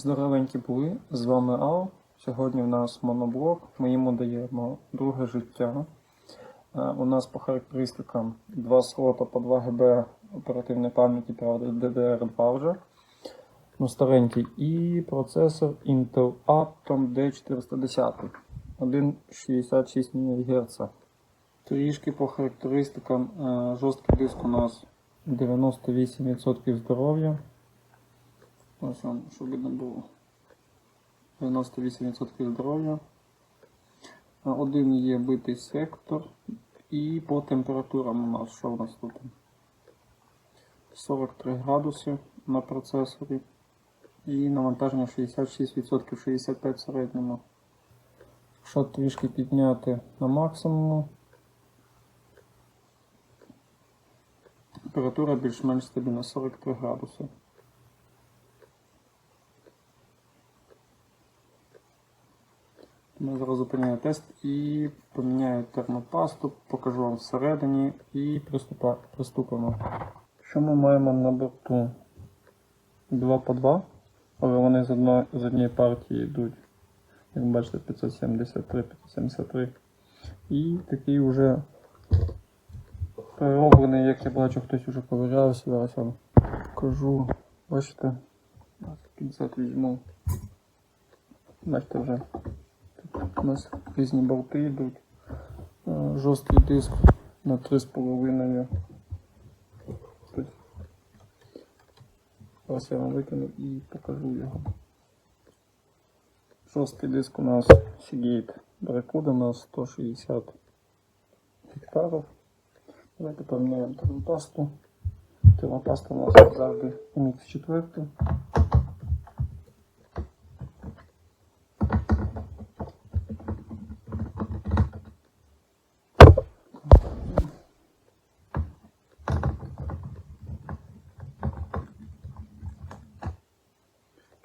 Здоровенькі були, з вами Ал. Сьогодні в нас моноблок. Ми йому даємо друге життя. Е, У нас по характеристикам два слота по 2 ГБ оперативної пам'яті, правда, DDR2 вже. Ну, старенький. І процесор Intel Atom D410. 1,66 МГц. Трішки по характеристикам. е, Жорсткий диск у нас 98% здоров'я. Ось вам, щоб видно було. 98% здоров'я. Один є битий сектор. І по температурам у нас, що у нас тут? 43 градуси на процесорі. І навантаження 66%, 65 в середньому. Якщо трішки підняти на максимум. Температура більш-менш стабільна 43 градуси. Ми зараз зупиняємо тест і поміняю термопасту, покажу вам всередині і приступимо. Що ми маємо на борту? 2 по 2, але вони з, одно, з однієї партії йдуть. Як бачите, 573, 573. І такий вже перероблений, як я бачу, хтось вже ковирявся. Зараз вам покажу. Бачите? Пінцет візьму. Бачите вже. У нас різні болти йдуть. Е, Жорсткий диск на 3,5. Тут. Зараз я вам викину і покажу його. Жорсткий диск у нас Seagate Barracuda на 160 гектарів. Давайте поміняємо термопасту. Термопаста у нас завжди MX4.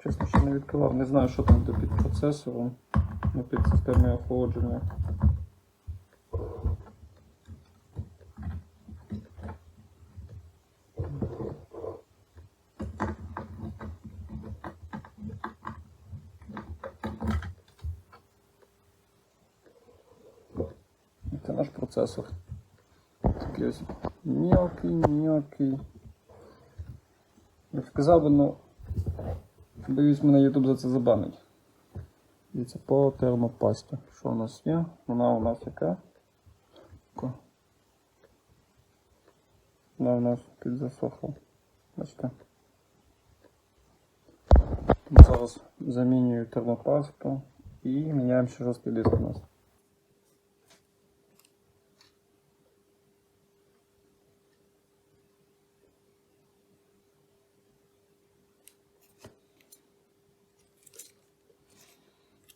Чесно, ще не відкривав. Не знаю, що там де під процесором, не під системою охолодження. Це наш процесор. Такий ось мелкий. Я сказав би, ну, Боюсь, мене YouTube за це забанить. Дивіться, по термопасті. Що у нас є? Вона у нас яка? Вона у нас підзасохла. Бачите? Зараз замінюю термопасту і міняємо ще жорсткий диск у нас.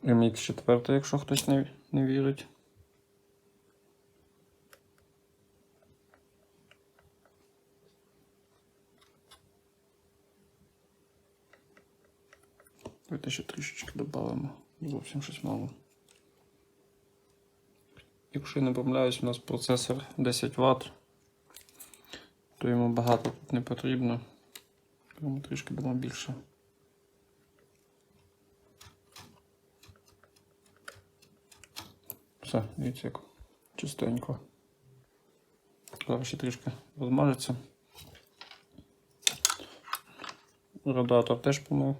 MX4, якщо хтось не, не вірить. Давайте ще трішечки додамо. Зовсім щось мало. Якщо я не помиляюсь, у нас процесор 10 Вт, то йому багато тут не потрібно. Тому трішки дамо більше. Все, дивіться, як чистенько. Зараз ще трішки розмажеться. Радіатор теж помив.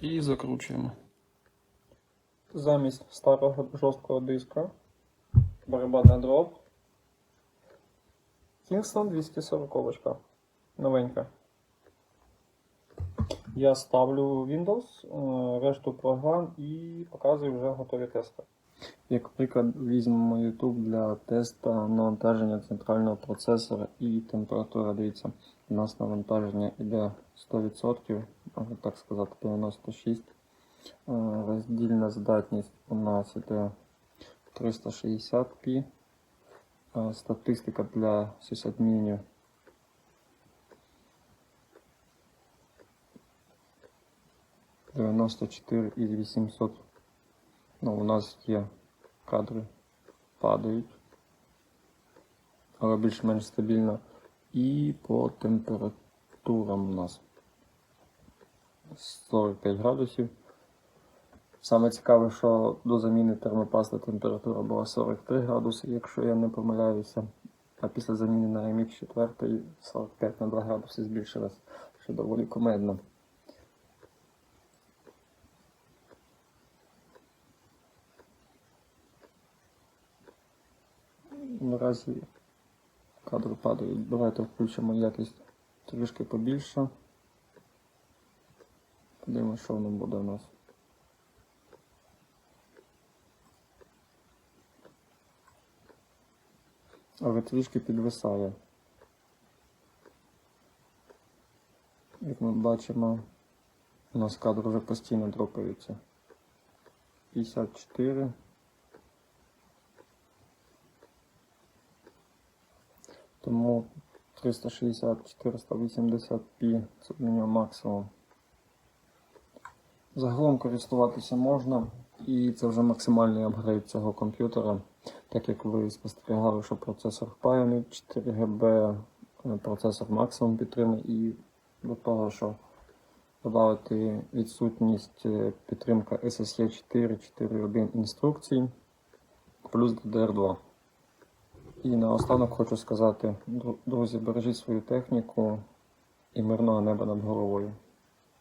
І закручуємо. Замість старого жорсткого диска барабанна дроб. Kingston 240 новенька. Я ставлю Windows, е, решту програм і показую вже готові тести. Як приклад, візьмемо YouTube для тесту навантаження центрального процесора і температура. Дивіться, у нас навантаження йде 100%, можна так сказати, 96%. Е, Роздільна здатність у нас іде 360p. Е, Статистика для сysадмінів 94 із 800. Ну, у нас є кадри падають, але більш-менш стабільно. І по температурам у нас 45 градусів. Саме цікаве, що до заміни термопасти температура була 43 градуси, якщо я не помиляюся. А після заміни на MX 4 45 на 2 градуси збільшилась, що доволі комедно. Наразі кадри падають. Давайте включимо якість трішки побільше. Подивимося, що воно буде у нас. Але трішки підвисає. Як ми бачимо, у нас кадр вже постійно дропається. 54. Тому 360-480 p це для нього максимум. Загалом користуватися можна, і це вже максимальний апгрейд цього комп'ютера. Так як ви спостерігали, що процесор впаяний 4 ГБ, е, процесор максимум підтримує, і до того, що додати відсутність е, підтримка SSE 4, 4.1 інструкцій, плюс DDR2. І наостанок хочу сказати, друзі, бережіть свою техніку і мирного неба над головою.